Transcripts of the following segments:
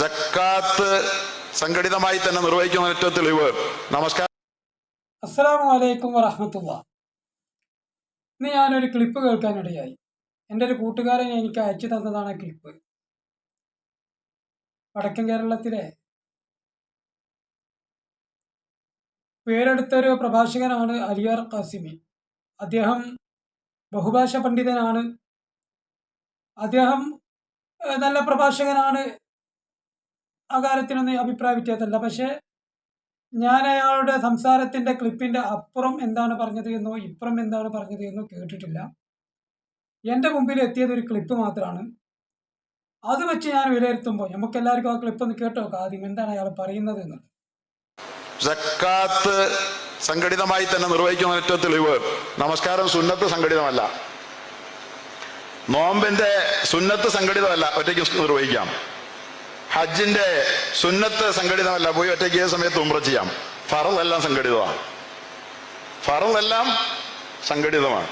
ജക്കാത്ത് സംഘടിതമായി തന്നെ നിർവഹിക്കുന്ന ഏറ്റവും തെളിവ്. നമസ്കാരം. അസ്സലാമു അലൈക്കും വറഹമത്തുള്ള. ഇന്ന് ഞാനൊരു ക്ലിപ്പ് കേൾക്കാനിടയായി. എന്റെ ഒരു കൂട്ടുകാരൻ എനിക്ക് അയച്ചു തന്നതാണ് ക്ലിപ്പ്. വടക്കൻ കേരളത്തിലെ പേരെടുത്തൊരു പ്രഭാഷകനാണ് അലിയാർ ഖാസിമി. അദ്ദേഹം ബഹുഭാഷ പണ്ഡിതനാണ്. അദ്ദേഹം നല്ല പ്രഭാഷകനാണ്. ആ കാര്യത്തിനൊന്നും അഭിപ്രായ വ്യത്യാസമല്ല. പക്ഷേ ഞാൻ അയാളുടെ സംസാരത്തിന്റെ ക്ലിപ്പിന്റെ അപ്പുറം എന്താണ് പറഞ്ഞത് എന്നോ ഇപ്പുറം എന്താണ് പറഞ്ഞത് എന്നോ കേട്ടിട്ടില്ല. എന്റെ മുമ്പിൽ എത്തിയത് ഒരു ക്ലിപ്പ് മാത്രമാണ്. അത് വെച്ച് ഞാൻ വിലയിരുത്തുമ്പോൾ നമുക്ക് എല്ലാവർക്കും ആ ക്ലിപ്പ് ഒന്ന് കേട്ടോ ആദ്യം എന്താണ് അയാൾ പറയുന്നത് എന്ന് ജക്കാത്ത് സംഘടിതമായി തന്നെ നിർവഹിക്കുന്ന ഏറ്റവും തെളിവ്. നമസ്കാരം സുന്നത്ത് സംഘടിതമല്ല. നോമ്പിന്റെ സുന്നത്ത് സംഘടിതമല്ല. ഒറ്റയ്ക്ക് നിർവഹിക്കാം. ഹജ്ജിന്റെ സുന്നത്ത് സംഘടിതമല്ല. പോയി ഒറ്റയ്ക്ക് ഏത് സമയത്ത് ഉമ്ര ചെയ്യാം. ഫറതെല്ലാം സംഘടിതമാണ്. ഫറതെല്ലാം സംഘടിതമാണ്.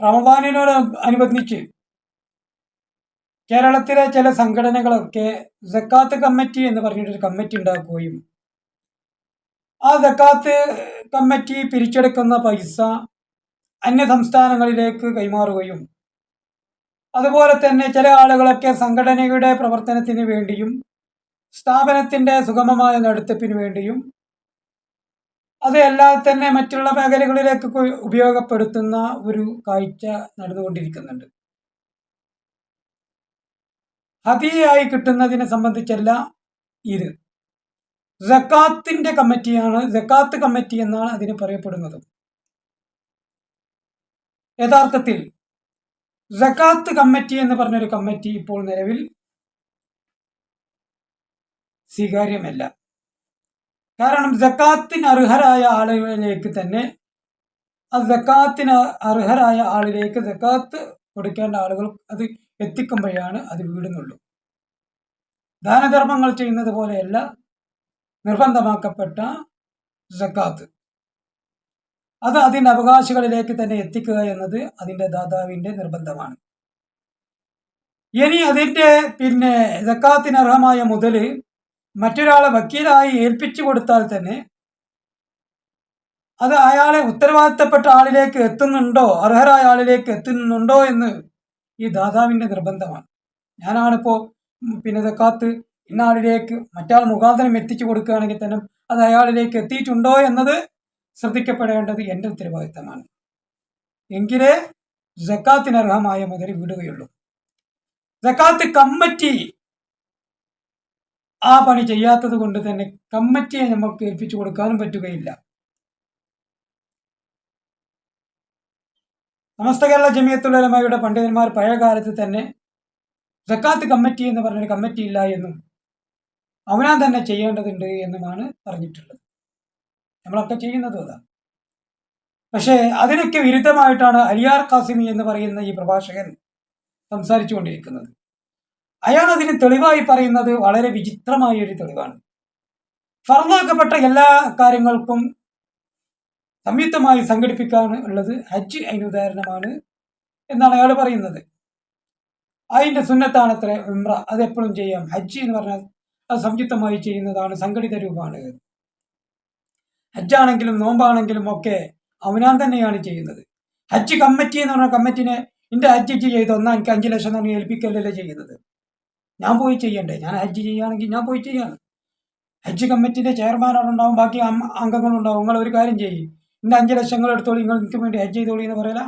റമദാനിനോട് അനുബന്ധിച്ച് കേരളത്തിലെ ചില സംഘടനകളൊക്കെ ജക്കാത്ത് കമ്മിറ്റി എന്ന് പറഞ്ഞിട്ടൊരു കമ്മിറ്റി ഉണ്ടാക്കുകയും ആ ജക്കാത്ത് കമ്മിറ്റി പിരിച്ചെടുക്കുന്ന പൈസ അന്യ സംസ്ഥാനങ്ങളിലേക്ക് കൈമാറുകയും അതുപോലെ തന്നെ ചില ആളുകളൊക്കെ സംഘടനയുടെ പ്രവർത്തനത്തിന് വേണ്ടിയും സ്ഥാപനത്തിന്റെ സുഗമമായ നടത്തിപ്പിന് വേണ്ടിയും അതെല്ലാം തന്നെ മറ്റുള്ള മേഖലകളിലേക്ക് ഉപയോഗപ്പെടുത്തുന്ന ഒരു കാഴ്ച നടന്നുകൊണ്ടിരിക്കുന്നുണ്ട്. ഹതിയായി കിട്ടുന്നതിനെ സംബന്ധിച്ചല്ല ഇത്. ജക്കാത്തിന്റെ കമ്മിറ്റിയാണ് ജക്കാത്ത് കമ്മിറ്റി എന്നാണ് അതിന് പറയപ്പെടുന്നത്. യഥാർത്ഥത്തിൽ ജക്കാത്ത് കമ്മിറ്റി എന്ന് പറഞ്ഞൊരു കമ്മിറ്റി ഇപ്പോൾ നിലവിൽ സ്വീകാര്യമല്ല. കാരണം ജക്കാത്തിന് അർഹരായ ആളുകളിലേക്ക് തന്നെ ആ ജക്കാത്തിന് അർഹരായ ആളിലേക്ക് ജക്കാത്ത് കൊടുക്കേണ്ട ആളുകൾ അത് എത്തിക്കുമ്പോഴാണ് അത് വീടുന്നുള്ളൂ. ദാനധർമ്മങ്ങൾ ചെയ്യുന്നത് പോലെയല്ല നിർബന്ധമാക്കപ്പെട്ട ജക്കാത്ത് അത് അതിന്റെ അവകാശികളിലേക്ക് തന്നെ എത്തിക്കുക എന്നത് അതിന്റെ ദാതാവിന്റെ നിർബന്ധമാണ്. ഇനി അതിന്റെ പിന്നെ ജക്കാത്തിനർഹമായ മുതൽ മറ്റൊരാളെ വക്കീലായി ഏൽപ്പിച്ചു കൊടുത്താൽ തന്നെ അത് അയാളെ ഉത്തരവാദിത്തപ്പെട്ട ആളിലേക്ക് എത്തുന്നുണ്ടോ അർഹരായ ആളിലേക്ക് എത്തുന്നുണ്ടോ എന്ന് ഈ ദാതാവിന്റെ നിർബന്ധമാണ്. ഞാനാണിപ്പോൾ പിന്നെ തക്കാത്ത് ഇന്ന ആളിലേക്ക് മറ്റാൾ മുഖാന്തരം എത്തിച്ചു കൊടുക്കുകയാണെങ്കിൽ തന്നെ അത് അയാളിലേക്ക് എത്തിയിട്ടുണ്ടോ എന്നത് ശ്രദ്ധിക്കപ്പെടേണ്ടത് എന്റെ ഉത്തരവാദിത്തമാണ്. എങ്കിലേ ജക്കാത്തിന് അർഹമായ മുതൽ വിടുകയുള്ളൂ. ജക്കാത്ത് കമ്മിറ്റി ആ പണി ചെയ്യാത്തത് കൊണ്ട് തന്നെ കമ്മിറ്റിയെ നമുക്ക് ഏൽപ്പിച്ചു കൊടുക്കാനും പറ്റുകയില്ല. സമസ്ത കേരള ജമിയത്തുലമയുടെ പണ്ഡിതന്മാർ പഴയകാലത്ത് തന്നെ ജക്കാത്ത് കമ്മിറ്റി എന്ന് പറഞ്ഞൊരു കമ്മിറ്റി ഇല്ല എന്നും അവനാൻ തന്നെ ചെയ്യേണ്ടതുണ്ട് എന്നുമാണ് പറഞ്ഞിട്ടുള്ളത്. നമ്മളൊക്കെ ചെയ്യുന്നത് അതാണ് പക്ഷേ അതിനൊക്കെ വിരുദ്ധമായിട്ടാണ് അലിയാർ ഖാസിമി എന്ന് പറയുന്ന ഈ പ്രഭാഷകൻ സംസാരിച്ചു കൊണ്ടിരിക്കുന്നത് അയാൾ അതിന് തെളിവായി പറയുന്നത് വളരെ വിചിത്രമായ ഒരു തെളിവാണ്. ഫർദാക്കപ്പെട്ട എല്ലാ കാര്യങ്ങൾക്കും സംയുക്തമായി സംഘടിപ്പിക്കാൻ ഉള്ളത് ഹജ്ജ് അതിന് ഉദാഹരണമാണ് എന്നാണ് അയാൾ പറയുന്നത്. അതിന്റെ സുന്നത്താണത്ര ഉംറ. അത് എപ്പോഴും ചെയ്യാം. ഹജ്ജ് എന്ന് പറഞ്ഞാൽ അത് സംയുക്തമായി ചെയ്യുന്നതാണ് സംഘടിത രൂപമാണ് ഹജ്ജാണെങ്കിലും നോമ്പാണെങ്കിലും ഒക്കെ അവനാൻ തന്നെയാണ് ചെയ്യുന്നത്. ഹജ്ജ് കമ്മിറ്റി എന്ന് പറഞ്ഞ കമ്മിറ്റിനെ എന്റെ ഹജ്ജ് ചെയ്ത് ഒന്നാ എനിക്ക് അഞ്ച് ലക്ഷം തന്നെ ഏൽപ്പിക്കലല്ലേ ചെയ്യുന്നത്. ഞാൻ പോയി ചെയ്യണ്ടേ? ഞാൻ ഹജ്ജ് ചെയ്യുകയാണെങ്കിൽ ഞാൻ പോയി ചെയ്യാണ്. ഹജ്ജ് കമ്മിറ്റിന്റെ ചെയർമാനാണുണ്ടാവും ബാക്കി അംഗങ്ങളുണ്ടാവും. നിങ്ങൾ ഒരു കാര്യം ചെയ്യും. എന്റെ അഞ്ച് ലക്ഷങ്ങൾ എടുത്തോളി നിങ്ങൾ എനിക്ക് വേണ്ടി ഹജ്ജ് ചെയ്തോളി എന്ന് പറയല?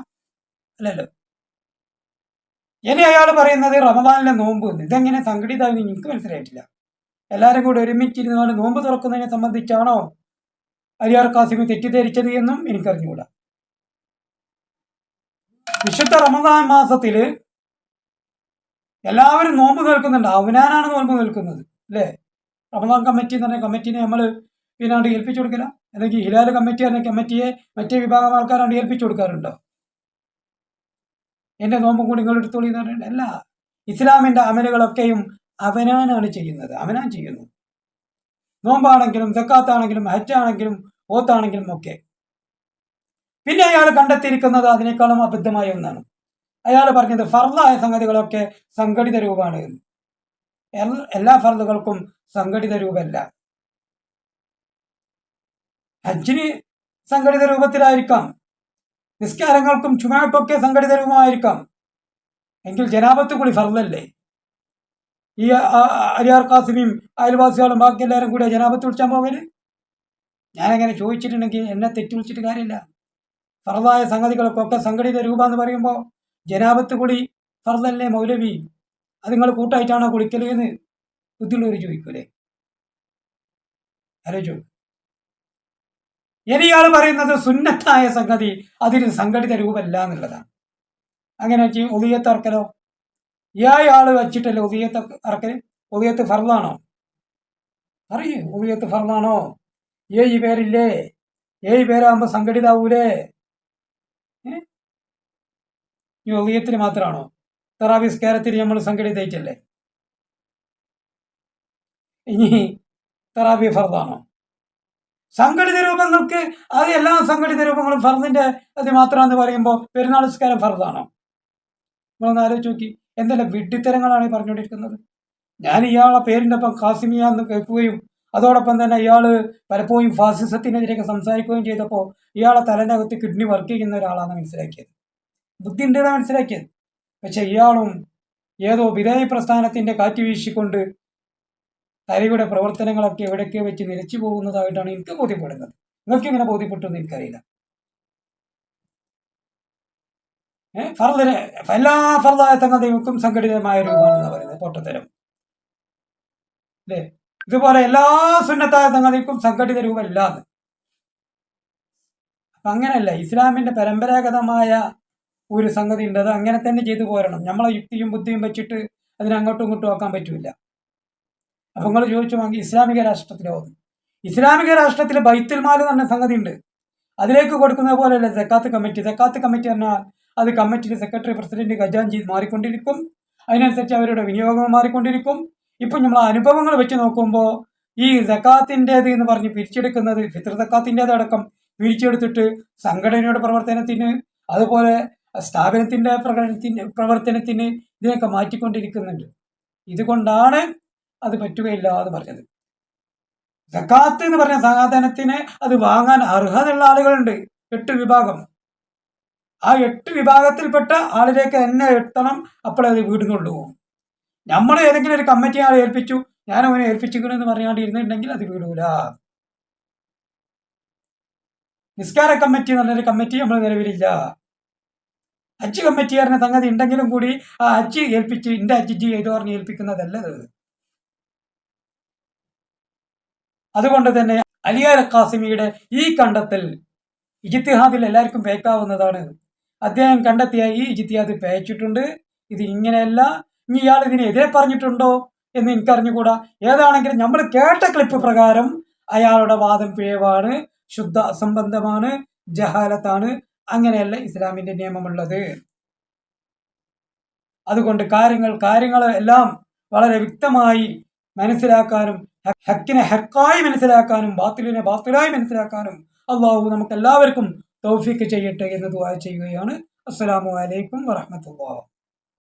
അല്ലല്ലോ. ഇനി അയാൾ പറയുന്നത് റമദാനിലെ നോമ്പ് ഇതെങ്ങനെ സംഘടിതമായെന്ന് എനിക്ക് മനസ്സിലായിട്ടില്ല. എല്ലാവരും കൂടി ഒരുമിച്ചിരുന്നാണ് നോമ്പ് തുറക്കുന്നതിനെ സംബന്ധിച്ചാണോ അലിയാർ കാസിമി തെറ്റിദ്ധരിച്ചത് എന്നും എനിക്കറിഞ്ഞുകൂടാ വിശുദ്ധ റമദാൻ മാസത്തിൽ എല്ലാവരും നോമ്പ് നിൽക്കുന്നുണ്ട് അവനാനാണ് നോമ്പ് നിൽക്കുന്നത് അല്ലേ? റമദാൻ കമ്മിറ്റി പറഞ്ഞ കമ്മിറ്റിനെ നമ്മൾ പിന്നാണ്ട് ഏൽപ്പിച്ചു കൊടുക്കില്ല. അല്ലെങ്കിൽ ഹിലാൽ കമ്മിറ്റി എന്ന കമ്മിറ്റിയെ മറ്റേ വിഭാഗം ആൾക്കാരാണ്ട് ഏൽപ്പിച്ചു കൊടുക്കാറുണ്ടോ? എന്റെ നോമ്പും കൂടി നിങ്ങളുടെ എടുത്തോളി എന്ന് പറഞ്ഞിട്ട് അല്ല. ഇസ്ലാമിന്റെ അമലുകളൊക്കെയും അവനാനാണ് ചെയ്യുന്നത്. അവനാൻ ചെയ്യുന്നു. നോമ്പാണെങ്കിലും സക്കാത്താണെങ്കിലും ഹജ്ജാണെങ്കിലും ഓത്താണെങ്കിലും ഒക്കെ. പിന്നെ അയാൾ കണ്ടെത്തിയിരിക്കുന്നത് അതിനേക്കാളും അബദ്ധമായ ഒന്നാണ്. അയാൾ പറഞ്ഞത് ഫർദായ സംഗതികളൊക്കെ സംഘടിത രൂപമാണ് എല്ലാ ഫർദുകൾക്കും സംഘടിത രൂപമല്ല. ഹജ്ജിന് സംഘടിത രൂപത്തിലായിരിക്കാം. നിസ്കാരങ്ങൾക്കും ചുമക്കൊക്കെ സംഘടിത രൂപമായിരിക്കാം. എങ്കിൽ ജനാപത്ത് കൂടി ഫർദല്ലേ? ഈ അരിയാർ കാസിമിയും അയൽവാസികളും ബാക്കി എല്ലാവരും കൂടി ജനാപത്ത് വിളിച്ചാൽ പോകൽ ഞാനങ്ങനെ ചോദിച്ചിട്ടുണ്ടെങ്കിൽ എന്നെ തെറ്റി വിളിച്ചിട്ട് കാര്യമില്ല. ഫറദായ സംഗതികൾക്കൊക്കെ സംഘടിത രൂപ എന്ന് പറയുമ്പോൾ ജനാപത്ത് കൂടി ഫർദല്ലേ മൗലവി? അത് നിങ്ങൾ കൂട്ടായിട്ടാണോ കുളിക്കൽ എന്ന് ബുദ്ധിയുള്ളവർ ചോദിക്കൂലേ? ആലോചിച്ചു ഇനിയാൾ പറയുന്നത് സുന്നത്തായ സംഗതി അതിന് സംഘടിത രൂപമല്ല എന്നുള്ളതാണ്. അങ്ങനെ ഉദയത്ത് ഇറക്കലോ ഇയാൾ വച്ചിട്ടല്ലേ ഉദയത്ത് ഇറക്കൽ ഉദയത്ത് ഫർദാണോ? അറിയേ ഉദയത്ത് ഫർദാണോ? ഏഴ് പേരില്ലേ? ഏഴ് പേരാകുമ്പോൾ സംഘടിതാവൂലേ? ഈ മാത്രമാണോ തെറാബിസ്കാരത്തിന് നമ്മൾ സംഘടിതായിട്ടല്ലേ? ഇനി തെറാബി ഫർദാണോ? സംഘടിത രൂപങ്ങൾക്ക് അത് എല്ലാ സംഘടിത രൂപങ്ങളും ഫർദിന്റെ അത് മാത്രമെന്ന് പറയുമ്പോൾ പെരുന്നാൾ നിസ്കാരം ഫർദാണോ? നിങ്ങളൊന്ന് ആലോചിച്ച് നോക്കി. എന്തെല്ലാം വിഡ്ഢിത്തരങ്ങളാണ് ഈ പറഞ്ഞുകൊണ്ടിരിക്കുന്നത്. ഞാൻ ഇയാളെ പേരിന്റെ ഒപ്പം കാസിമിയ എന്ന് കേൾക്കുകയും അതോടൊപ്പം തന്നെ ഇയാൾ പലപ്പോഴും ഫാസിസത്തിനെതിരെയൊക്കെ സംസാരിക്കുകയും ചെയ്തപ്പോൾ ഇയാളെ തലനകത്ത് കിഡ്നി വർക്ക് ചെയ്യുന്ന ഒരാളാണ് മനസ്സിലാക്കിയത്. ബുദ്ധി ഉണ്ടെന്നാണ് മനസ്സിലാക്കിയത്. പക്ഷെ ഇയാളും ഏതോ വിധേയ പ്രസ്ഥാനത്തിന്റെ കാറ്റ് വീശിക്കൊണ്ട് തലയുടെ പ്രവർത്തനങ്ങളൊക്കെ എവിടെയൊക്കെ വെച്ച് നിലച്ചു പോകുന്നതായിട്ടാണ് എനിക്ക് ബോധ്യപ്പെടുന്നത്. നിങ്ങൾക്ക് ഇങ്ങനെ ബോധ്യപ്പെട്ടു എന്ന് എനിക്കറിയില്ല. എല്ലാ ഫർദായ ദൈവക്കും സംഘടിതമായ രൂപമാണെന്ന് പറയുന്നത്. പൊട്ടത്തരം. അല്ലേ? ഇതുപോലെ എല്ലാ സുന്നത്തായ സംഗതിക്കും സംഘടിത രൂപമില്ലാതെ. അങ്ങനെയല്ല ഇസ്ലാമിന്റെ പരമ്പരാഗതമായ ഒരു സംഗതി ഉണ്ട്. അത് അങ്ങനെ തന്നെ ചെയ്തു പോരണം. നമ്മളെ യുക്തിയും ബുദ്ധിയും വെച്ചിട്ട് അതിനങ്ങോട്ടും ഇങ്ങോട്ടും ആക്കാൻ പറ്റില്ല അപ്പൊ നിങ്ങൾ ചോദിച്ചു വാങ്ങി ഇസ്ലാമിക രാഷ്ട്രത്തിലോ? ഇസ്ലാമിക രാഷ്ട്രത്തിൽ ബൈത്തുൽ മാൽ എന്ന് സംഗതി ഉണ്ട്. അതിലേക്ക് കൊടുക്കുന്ന പോലെയല്ല സക്കാത്ത് കമ്മിറ്റി സക്കാത്ത് കമ്മിറ്റി എന്നാൽ അത് കമ്മിറ്റിയുടെ സെക്രട്ടറി പ്രസിഡന്റ് ഖജാൻജി മാറിക്കൊണ്ടിരിക്കും. അതിനനുസരിച്ച് അവരുടെ വിനിയോഗം മാറിക്കൊണ്ടിരിക്കും. ഇപ്പം നമ്മൾ അനുഭവങ്ങൾ വെച്ച് നോക്കുമ്പോൾ ഈ സക്കാത്തിന്റേത് എന്ന് പറഞ്ഞ് പിരിച്ചെടുക്കുന്നത് ഫിത്ര സക്കാത്തിന്റേത് അടക്കം പിരിച്ചെടുത്തിട്ട് സംഘടനയുടെ പ്രവർത്തനത്തിന് അതുപോലെ സ്ഥാപനത്തിന്റെ പ്രകടനത്തിന് പ്രവർത്തനത്തിന് ഇതിനൊക്കെ മാറ്റിക്കൊണ്ടിരിക്കുന്നുണ്ട്. ഇതുകൊണ്ടാണ് അത് പറ്റുകയില്ല എന്ന് പറഞ്ഞത്. സക്കാത്ത് എന്ന് പറഞ്ഞ സാധനത്തിന് അത് വാങ്ങാൻ അർഹതയുള്ള ആളുകളുണ്ട്. എട്ട് വിഭാഗം. ആ എട്ട് വിഭാഗത്തിൽപ്പെട്ട ആളിലേക്ക് തന്നെ എത്തണം. അപ്പോഴേ അത് വീടുന്നുള്ളൂ നമ്മൾ ഏതെങ്കിലും ഒരു കമ്മിറ്റി ആളെ ഏൽപ്പിച്ചു ഞാൻ അവനെ ഏൽപ്പിച്ചിരിക്കണമെന്ന് പറയാണ്ട് ഇരുന്നിട്ടുണ്ടെങ്കിൽ അത് വിടൂല. നിസ്കാര കമ്മിറ്റി എന്നൊരു കമ്മിറ്റി നമ്മൾ നിലവിലില്ല. ഹജ്ജ് കമ്മിറ്റി പറഞ്ഞ സംഗതി ഉണ്ടെങ്കിലും കൂടി ആ ഹജ്ജ് ഏൽപ്പിച്ച് ഇന്റെ ഹജ്ജ് ചെയ്തു പറഞ്ഞ് ഏൽപ്പിക്കുന്നതല്ല അതുകൊണ്ട് തന്നെ അലിയാർ ഖാസിമിയുടെ ഈ കണ്ടെത്തൽ ഇജിത്തിഹാദിൽ എല്ലാവർക്കും പേക്കാവുന്നതാണ് അദ്ദേഹം കണ്ടെത്തിയ ഈ ഇജിത്തിഹാദ് പേച്ചിട്ടുണ്ട് ഇത് ഇങ്ങനെയല്ല. ഇനി ഇയാൾ ഇതിനെതിരെ പറഞ്ഞിട്ടുണ്ടോ എന്ന് എനിക്കറിഞ്ഞുകൂടാ. ഏതാണെങ്കിലും നമ്മൾ കേട്ട ക്ലിപ്പ് പ്രകാരം അയാളുടെ വാദം പിഴവാണ് ശുദ്ധ അസംബന്ധമാണ് ജഹാലത്താണ്. അങ്ങനെയല്ല ഇസ്ലാമിന്റെ നിയമമുള്ളത്. അതുകൊണ്ട് കാര്യങ്ങൾ എല്ലാം വളരെ വ്യക്തമായി മനസ്സിലാക്കാനും ഹക്കിനെ ഹക്കായി മനസ്സിലാക്കാനും ബാത്തിലിനെ ബാത്തിലായി മനസ്സിലാക്കാനും അള്ളാഹു നമുക്ക് എല്ലാവർക്കും തൗഫീക്ക് ചെയ്യട്ടെ എന്ന് ദുആ ചെയ്യുകയാണ്. അസ്സലാമു അലൈക്കും വറഹ്മത്തുള്ളാഹി